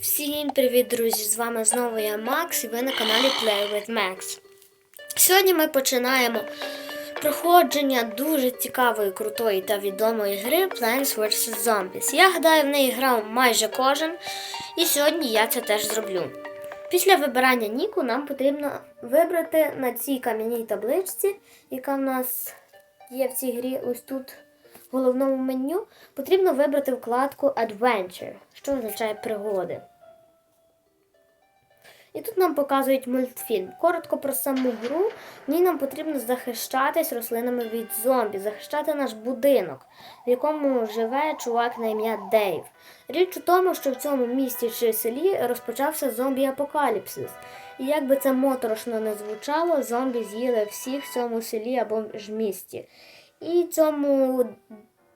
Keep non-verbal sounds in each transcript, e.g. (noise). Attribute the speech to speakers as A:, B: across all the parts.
A: Всім привіт, друзі! З вами знову я Макс і ви на каналі Play with Max. Сьогодні ми починаємо проходження дуже цікавої, крутої та відомої гри Plants vs. Zombies. Я гадаю, в неї грав майже кожен, і сьогодні я це теж зроблю. Після вибирання Ніку нам потрібно вибрати на цій кам'яній табличці, яка в нас є в цій грі ось тут в головному меню, потрібно вибрати вкладку Adventure, що означає пригоди. І тут нам показують мультфільм. Коротко про саму гру. В ній нам потрібно захищатись рослинами від зомбі, захищати наш будинок, в якому живе чувак на ім'я Дейв. Річ у тому, що в цьому місті чи селі розпочався зомбі-апокаліпсис. І як би це моторошно не звучало, зомбі з'їли всіх в цьому селі або ж місті. І цьому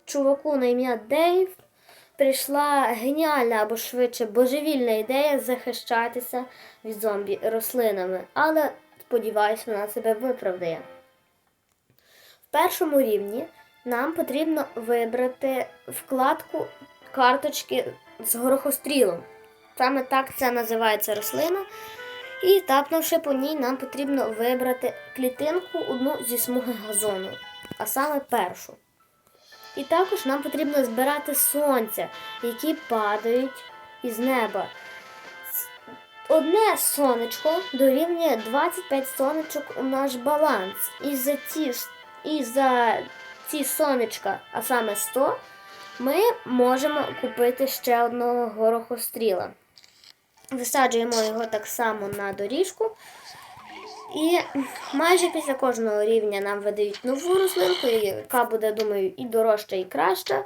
A: чуваку на ім'я Дейв прийшла геніальна або швидше божевільна ідея захищатися від зомбі рослинами, але сподіваюсь, вона себе виправдає. В першому рівні нам потрібно вибрати вкладку карточки з горохострілом. Саме так це називається рослина. І тапнувши по ній, нам потрібно вибрати клітинку одну зі смуги газону, а саме першу. І також нам потрібно збирати сонця, які падають із неба. Одне сонечко дорівнює 25 сонечок у наш баланс. І за ці, і за ці сонечка, а саме 100, ми можемо купити ще одного горохостріла. Висаджуємо його так само на доріжку. І майже після кожного рівня нам видають нову рослинку, яка буде, думаю, і дорожча, і краща.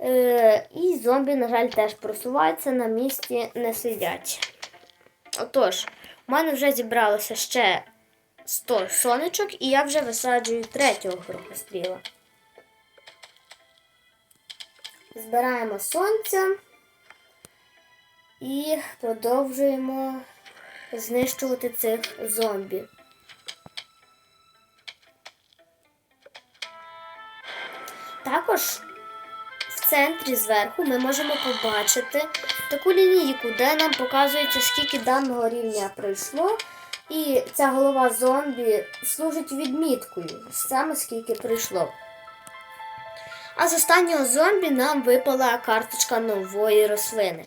A: Е, І зомбі, на жаль, теж просуваються, на місці не сидять. Отож, у мене вже зібралося ще 100 сонечок, і я вже висаджую третього крокостріла. Збираємо сонця і продовжуємо знищувати цих зомбі. Також в центрі зверху ми можемо побачити таку лінійку, де нам показується, скільки даного рівня пройшло. І ця голова зомбі служить відміткою, саме скільки пройшло. А з останнього зомбі нам випала карточка нової рослини.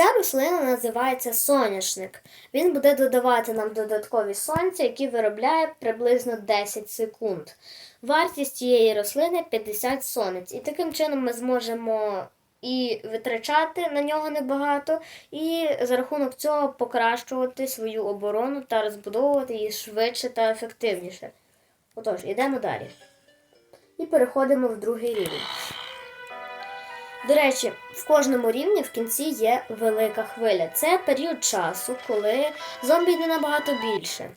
A: Ця рослина називається соняшник. Він буде додавати нам додаткові сонця, які виробляє приблизно 10 секунд. Вартість цієї рослини 50 сонець. І таким чином ми зможемо і витрачати на нього небагато, і за рахунок цього покращувати свою оборону та розбудовувати її швидше та ефективніше. Отож, йдемо далі. І переходимо в другий рівень. До речі, в кожному рівні в кінці є велика хвиля. Це період часу, коли зомбі не набагато більше.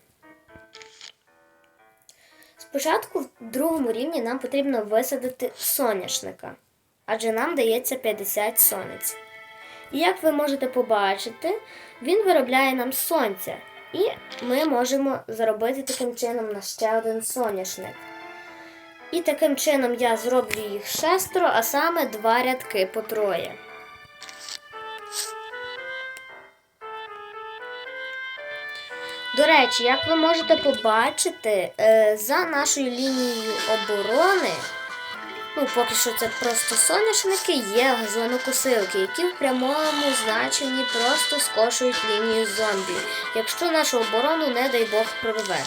A: Спочатку в другому рівні нам потрібно висадити соняшника, адже нам дається 50 сонець. І як ви можете побачити, він виробляє нам сонця. І ми можемо заробити таким чином на ще один соняшник. І таким чином я зроблю їх шестеро, а саме два рядки по троє. До речі, як ви можете побачити, е, за нашою лінією оборони, ну, поки що це просто соняшники, є газонокосилки, які в прямому значенні просто скошують лінію зомбі, якщо нашу оборону, не дай Бог, прорве.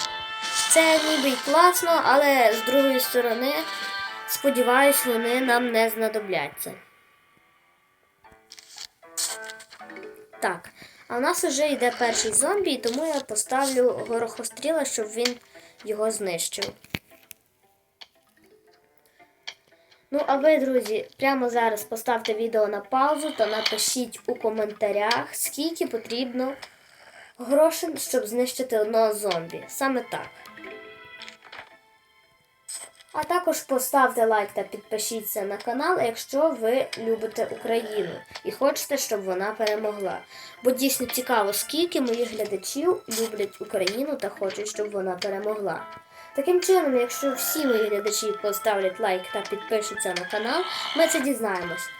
A: Це ніби й класно, але з другої сторони, сподіваюсь, вони нам не знадобляться. Так, а в нас вже йде перший зомбі, тому я поставлю горохостріла, щоб він його знищив. Ну, а ви, друзі, прямо зараз поставте відео на паузу та напишіть у коментарях, скільки потрібно грошей, щоб знищити одного зомбі. Саме так. А також поставте лайк та підпишіться на канал, якщо ви любите Україну і хочете, щоб вона перемогла. Бо дійсно цікаво, скільки моїх глядачів люблять Україну та хочуть, щоб вона перемогла. Таким чином, якщо всі мої глядачі поставлять лайк та підпишуться на канал, ми це дізнаємось.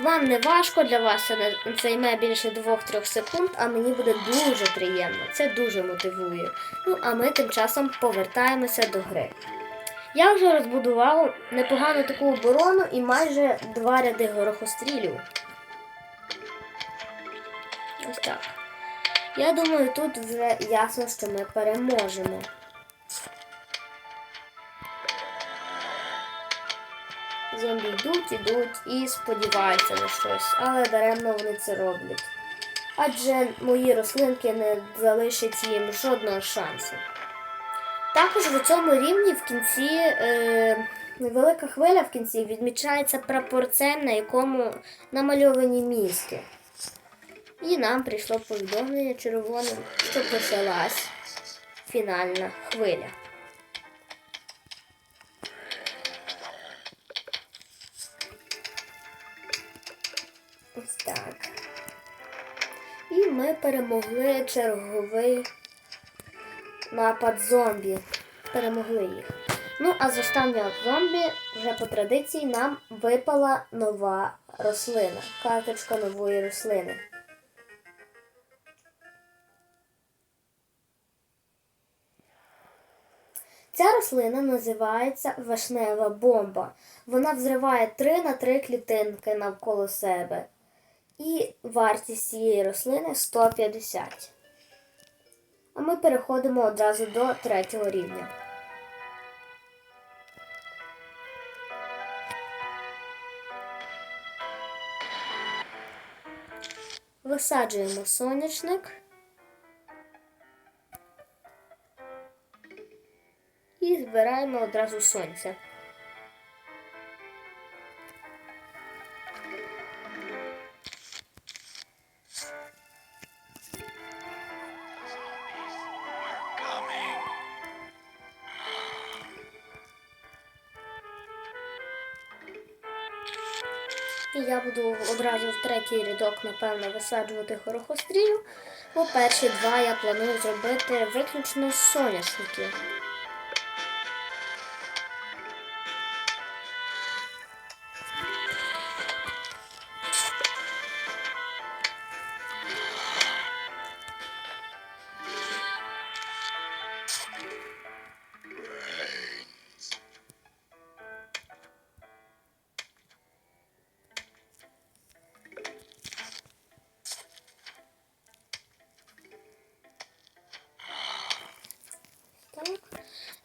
A: Вам не важко, для вас це займе більше 2-3 секунд, а мені буде дуже приємно. Це дуже мотивує. Ну, а ми тим часом повертаємося до гри. Я вже розбудував непогану таку оборону і майже два ряди горохострілів. Ось так. Я думаю, тут вже ясно, що ми переможемо. Зомбі йдуть, ідуть і сподіваються на щось, але даремно вони це роблять. Адже мої рослинки не залишать їм жодного шансу. Також в цьому рівні в кінці е, велика хвиля в кінці відмічається прапорцем, на якому намальовані мізки. І нам прийшло повідомлення червоним, що почалась фінальна хвиля. Ось так. І ми перемогли черговий напад зомбі. Перемогли їх. Ну, а з останнього зомбі вже по традиції нам випала нова рослина. Карточка нової рослини. Ця рослина називається вишнева бомба. Вона взриває 3 на 3 клітинки навколо себе. І вартість цієї рослини 150. А ми переходимо одразу до третього рівня. Висаджуємо сонячник. І збираємо одразу сонця. І я буду одразу в третій рядок, напевно, висаджувати горохострію, бо перші два я планую зробити виключно з соняшників.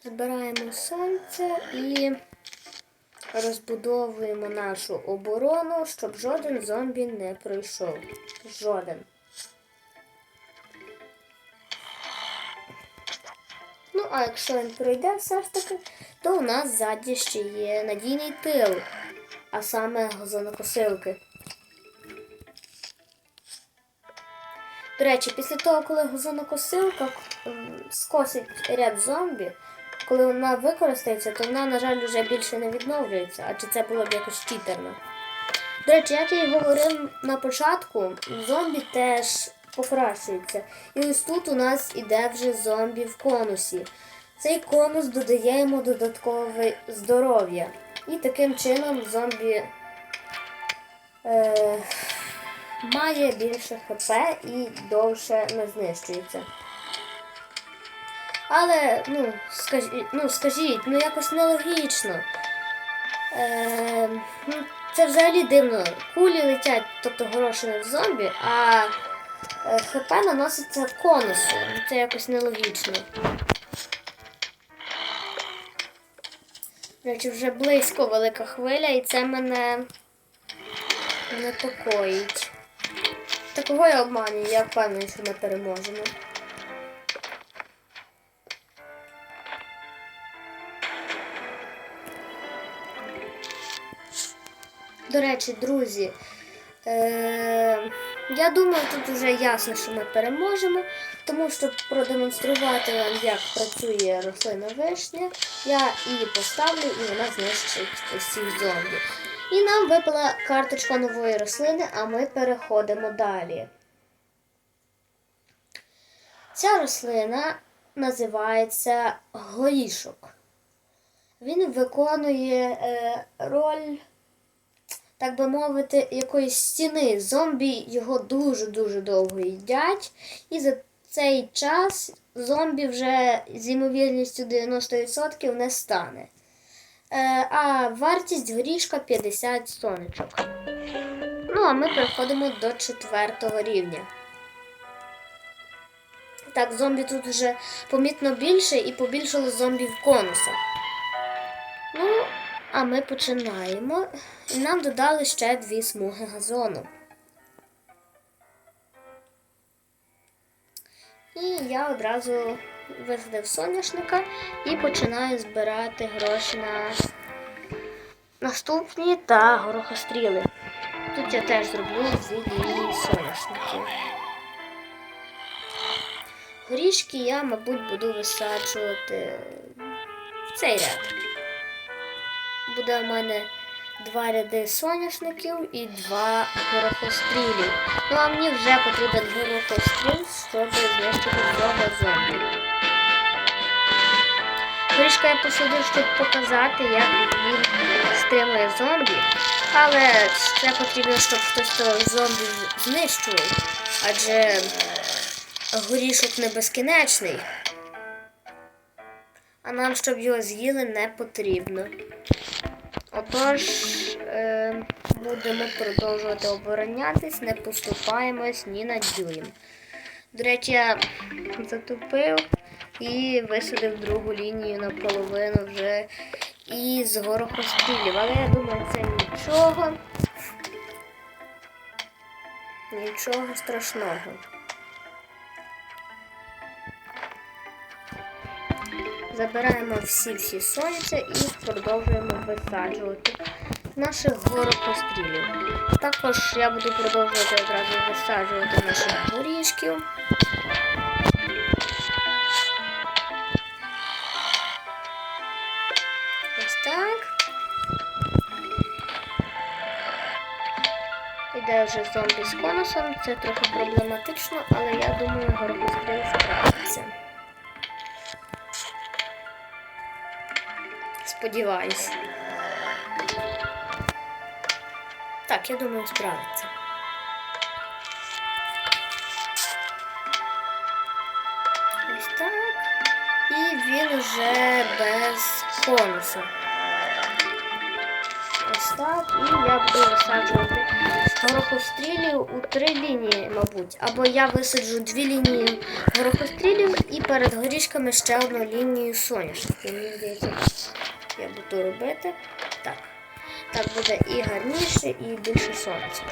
A: Збираємо сонце і розбудовуємо нашу оборону, щоб жоден зомбі не пройшов. Жоден. Ну, а якщо він пройде все ж таки, то у нас ззаді ще є надійний тил, а саме газонокосилки. До речі, після того, коли газонокосилка скосить ряд зомбі, коли вона використається, то вона, на жаль, вже більше не відновлюється, адже це було б якось читерно. До речі, як я і говорив на початку, зомбі теж покращуються. І ось тут у нас іде вже зомбі в конусі. Цей конус додає йому додаткове здоров'я. І таким чином зомбі е, має більше ХП і довше не знищується. Але, ну, скажіть, ну, скажіть, ну якось нелогічно. Е, ну, це взагалі дивно. Кулі летять, тобто горошини в зомбі, а е, ХП наноситься конусу. Це якось нелогічно. Речі, вже близько велика хвиля, і це мене непокоїть. Та кого я обманюю? Я впевнений, що ми переможемо. До речі, друзі, е- я думаю, тут вже ясно, що ми переможемо, тому щоб продемонструвати вам, як працює рослина вишня, я її поставлю і вона знищить усіх зомбі. І нам випала карточка нової рослини, а ми переходимо далі. Ця рослина називається горішок. Він виконує е, роль, так би мовити, якоїсь стіни. Зомбі його дуже-дуже довго їдять, і за цей час зомбі вже з ймовірністю 90% не стане. Е, а вартість горішка 50 сонечок. Ну, а ми переходимо до четвертого рівня. Так, зомбі тут вже помітно більше і побільшало зомбі в конусах. Ну, а ми починаємо. І нам додали ще дві смуги газону. І я одразу висадив соняшника і починаю збирати гроші на наступні та горохостріли. Тут я теж зроблю дві лінії соняшників. Горішки я, мабуть, буду висаджувати в цей ряд. Буде у мене два ряди соняшників і два горохострілів. Ну а мені вже потрібен горохостріл, щоб знищити цього зомбі. Горішка я посадив, щоб показати, як він стримує зомбі. Але ще потрібно, щоб хтось того зомбі знищував. Адже горішок не безкінечний. А нам, щоб його з'їли, не потрібно. Отож, е, будемо продовжувати оборонятись, не поступаємось ні на дюйм. До речі, я затупив і висадив другу лінію наполовину вже із горохострілів. Але я думаю, це нічого. Нічого страшного. Забираємо всі-всі сонця і продовжуємо висаджувати наших горохострілів. Також я буду продовжувати одразу висаджувати наших горішків. Ось так. Іде вже зомбі з конусом, це трохи проблематично, але я думаю, горохостріл справиться. Сподіваюсь. Так, я думаю, справиться. Ось так. І він вже без конуса. Ось так. І я буду висаджувати горохострілів у три лінії, мабуть. Або я висаджу дві лінії горохострілів і перед горішками ще одну лінію соняшників. Мені здається, я буду робити. Так. Так буде і гарніше, і більше сонця.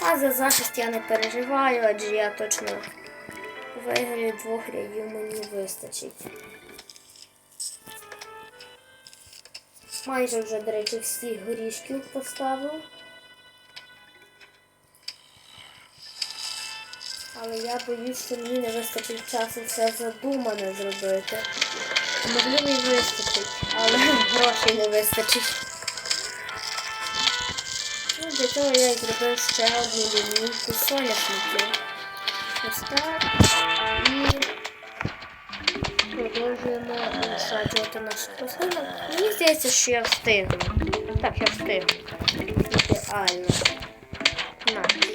A: А за захист я не переживаю, адже я точно виграю двох рядів мені вистачить. Майже вже, до речі, всі горішків поставив. Але я боюсь, що мені не вистачить часу все задумане зробити. Можливо, і вистачить, але грошей не вистачить. Ну, для цього я зробив ще одну лінійку соняшників. Ось так. І продовжуємо висаджувати нашу рослину. Мені здається, що я встигну. Так, я встигну. Ідеально. Найс.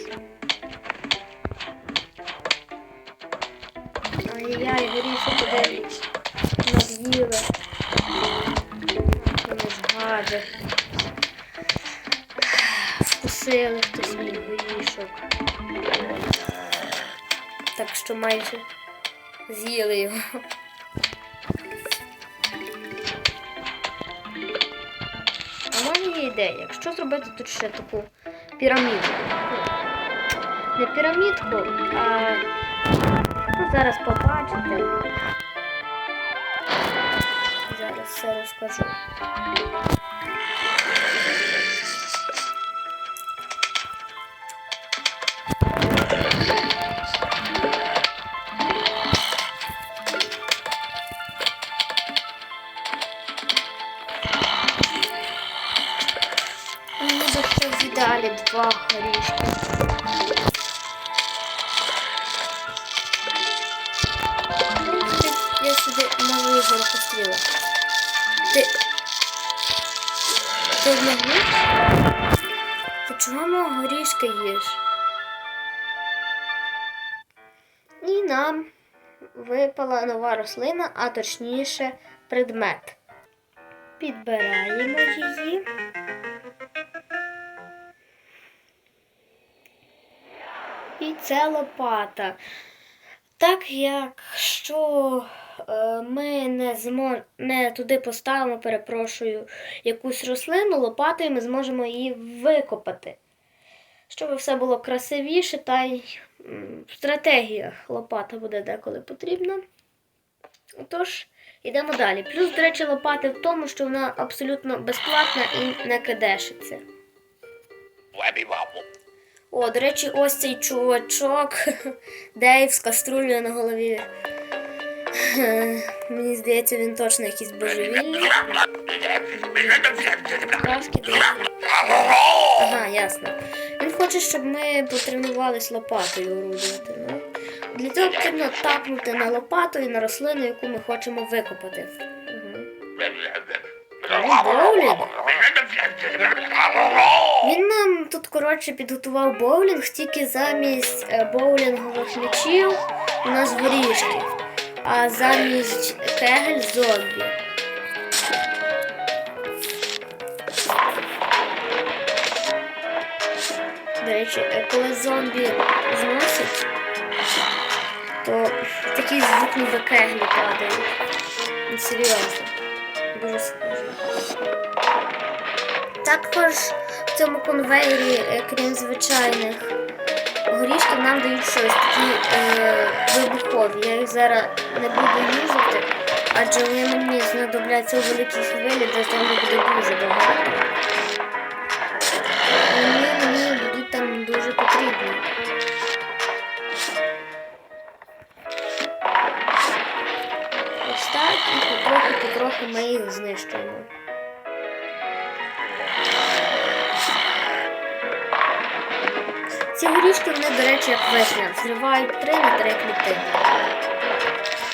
A: Ай-яй, горіше подивись. Над'їли. Гади. Вкусили хтось мій горішок. Так що майже з'їли його. А мене є ідея, якщо зробити тут ще таку пірамідку. Не пірамідку, а зараз побачите. Зараз все розкажу. В два горішки. Горішка? І нам випала нова рослина, а точніше предмет. Підбираємо її. І це лопата. Так як що е, ми не, змо... не туди поставимо, перепрошую, якусь рослину, лопатою ми зможемо її викопати. Щоб все було красивіше, та й в стратегіях лопата буде деколи потрібна. Отож, йдемо далі. Плюс, до речі, лопати в тому, що вона абсолютно безплатна і не кидешиться. О, до речі, ось цей чувачок (laughs) Дейв з каструлею на голові. (laughs) Мені здається, він точно якийсь божевільний. Ага, ясно. Він хоче, щоб ми потренувались лопатою орудувати. Ну, для цього потрібно тапнути на лопату і на рослину, яку ми хочемо викопати. Боулінг? Він нам тут, коротше, підготував боулінг, тільки замість е, боулінгових м'ячів у нас горішки, а замість кегель зомбі. До речі, е, коли зомбі зносять, то такий звук ніби кеглі падають. Ну, Серйозно. Дуже схоже. Також в цьому конвейері, е, крім звичайних горішків, нам дають щось такі е, вибухові. Я їх зараз не буду юзати, адже вони мені знадобляться у великій хвилі, де там буде дуже багато. Так і потроху-потроху ми їх знищуємо. Ці горішки, вони, до речі, як вишня, зривають 3 на 3 клітини.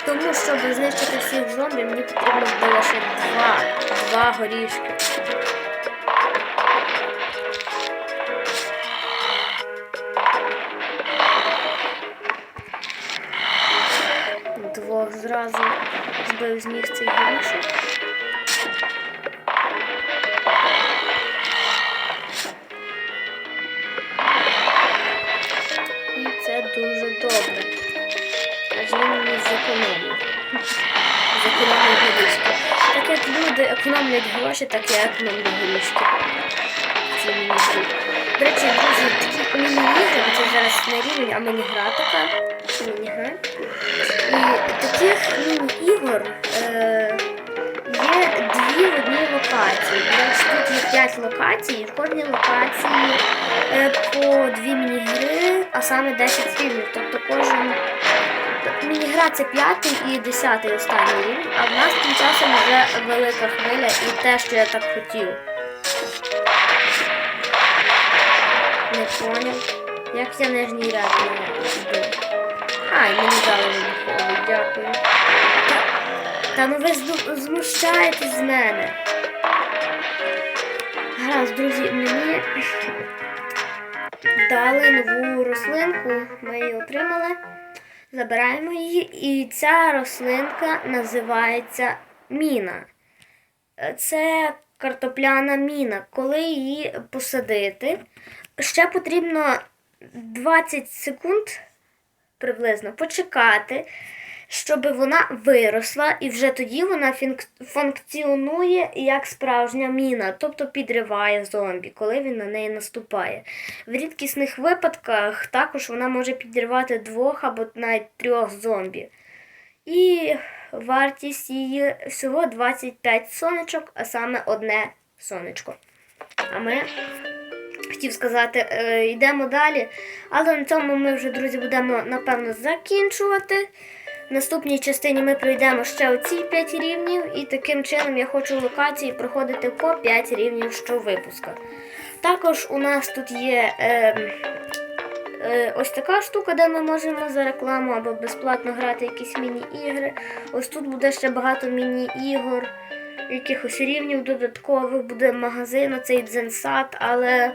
A: Тому, щоб знищити всіх зомбі, мені потрібно було ще два, два горішки. Збив з ніг цей горішок. І це дуже добре. Адже він мені зекономив. Зекономив горішки. Так як люди економлять гроші, так я економлю горішки. Це мені. До речі, друзі, такі міні-ігри, це зараз не рівень, а міні-гра така. Міні-гра. І таких міні-ігор е, є дві в одній локації. Речі, тут є п'ять локацій, і в кожній локації е, по дві міні-гри, а саме 10 рівнів. Тобто кожен. тобто Міні-гра це п'ятий і десятий останній рівень, а в нас тим часом вже велика хвиля і те, що я так хотів. Не поняв. Як я нижній ряд не збив? Ай, мені дали вибуховий, дякую. Та, ну ви змущаєтесь з мене. Гаразд, друзі, мені дали нову рослинку, ми її отримали. Забираємо її, і ця рослинка називається міна. Це картопляна міна. Коли її посадити, ще потрібно 20 секунд приблизно почекати, щоб вона виросла, і вже тоді вона функціонує як справжня міна, тобто підриває зомбі, коли він на неї наступає. В рідкісних випадках також вона може підірвати двох або навіть трьох зомбі. І вартість її всього 25 сонечок, а саме одне сонечко. А ми хотів сказати, е, йдемо далі. Але на цьому ми вже, друзі, будемо напевно закінчувати. В наступній частині ми пройдемо ще оці 5 рівнів, і таким чином я хочу локації проходити по 5 рівнів щовипуска. Також у нас тут є е, е, ось така штука, де ми можемо за рекламу або безплатно грати якісь міні-ігри. Ось тут буде ще багато міні-ігор, якихось рівнів додаткових, буде магазин, оцей дзенсад, але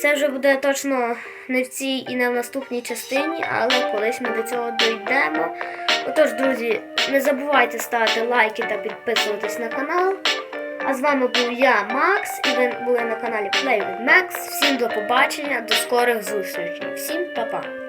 A: це вже буде точно не в цій і не в наступній частині, але колись ми до цього дійдемо. Отож, друзі, не забувайте ставити лайки та підписуватись на канал. А з вами був я, Макс, і ви були на каналі Play with Max. Всім до побачення, до скорих зустрічей. Всім па-па!